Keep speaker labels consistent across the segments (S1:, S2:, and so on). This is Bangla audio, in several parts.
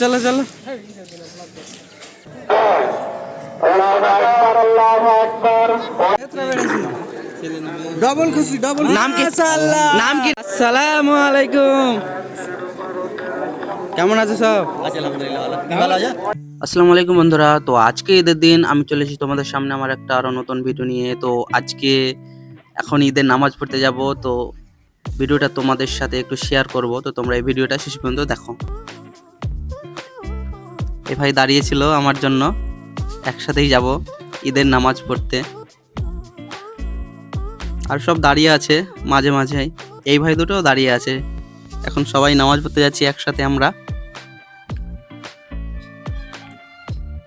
S1: চলো চলো। ডবল খুশি ডবল নাম কি? নাম কি? আলাইকুম। কেমন সব? আসসালামু আলাইকুম বন্ধুরা। তো আজকে ঈদের দিন আমি চলে এসেছি তোমাদের সামনে আমার একটা আরও নতুন ভিডিও নিয়ে। তো আজকে এখন ঈদের নামাজ পড়তে যাব। তো ভিডিওটা তোমাদের সাথে একটু শেয়ার করব। তো তোমরা এই ভিডিওটা শেষ পর্যন্ত দেখো। এ ভাই দাঁড়িয়েছিল আমার জন্য। একসাথেই যাব ঈদের নামাজ পড়তে। আর সব দাঁড়িয়ে আছে মাঝে মাঝে। এই ভাই দুটোও দাঁড়িয়ে আছে। এখন সবাই নামাজ পড়তে যাচ্ছি একসাথে আমরা।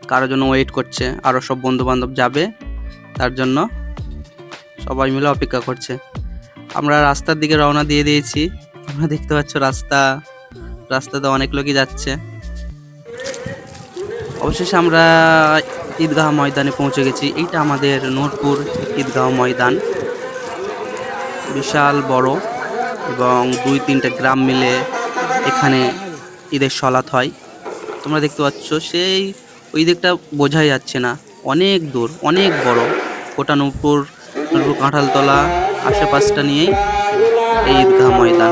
S1: কারও জন্য ওয়েট করছে আরও সব বন্ধু বান্ধব যাবে তার জন্য। সবাই মিলে অপেক্ষা করছে। আমরা রাস্তার দিকে রওনা দিয়ে দিয়েছি। তোমরা দেখতে পাচ্ছ রাস্তা। রাস্তাতে অনেক লোকই যাচ্ছে। অবশেষে আমরা ঈদগাহ ময়দানে পৌঁছে গেছি। এইটা আমাদের নূরপুর ঈদগাহ ময়দান। বিশাল বড় এবং দুই তিনটে গ্রাম মিলে এখানে ঈদের সলাৎ হয়। তোমরা দেখতে পাচ্ছ, সেই ওই দিকটা বোঝাই যাচ্ছে না। অনেক দূর, অনেক বড়। গোটা নূরপুর কাঁঠালতলা আশেপাশটা নিয়েই এই ঈদগাহ ময়দান।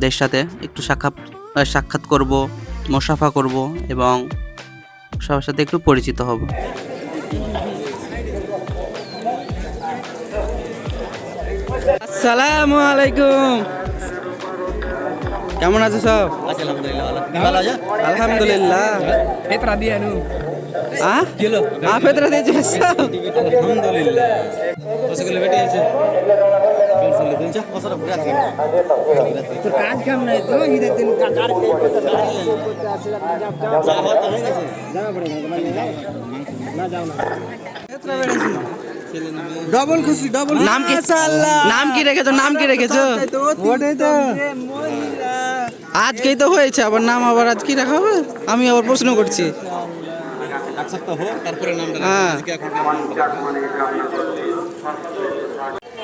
S1: দের সাথে একটু সাক্ষাৎ সাক্ষাৎ করব মোসাফা করব এবং সবার সাথে একটু পরিচিত হব। আসসালামু আলাইকুম। কেমন আছো সব? আলহামদুলিল্লাহ
S2: kalau kan.
S3: কাজ কাম নাই তো ঈদের দিন কাজ?
S1: ডবল খুশি ডবল নাম কি? নাম কি রেখেছো? নাম কি রেখেছো? ওটাই তো। আজকেই তো হয়েছে আবার নাম আবার আজ কি রাখা হবে? আমি আবার প্রশ্ন করছি।
S2: তারপরে নামটা
S1: হ্যাঁ।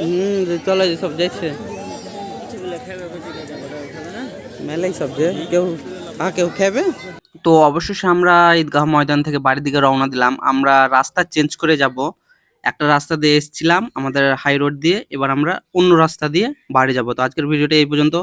S1: হুম চলে যে সব যাচ্ছে মেলাই সব যে, কেউ হ্যাঁ কেউ খাবে? তো অবশেষে আমরা ঈদগাহ ময়দান থেকে বাড়ির দিকে রওনা দিলাম। আমরা রাস্তা চেঞ্জ করে যাব। একটা রাস্তা দিয়ে এসেছিলাম আমাদের হাই রোড দিয়ে, এবার আমরা অন্য রাস্তা দিয়ে বাড়ি যাব। তো আজকের ভিডিওটা এই পর্যন্ত।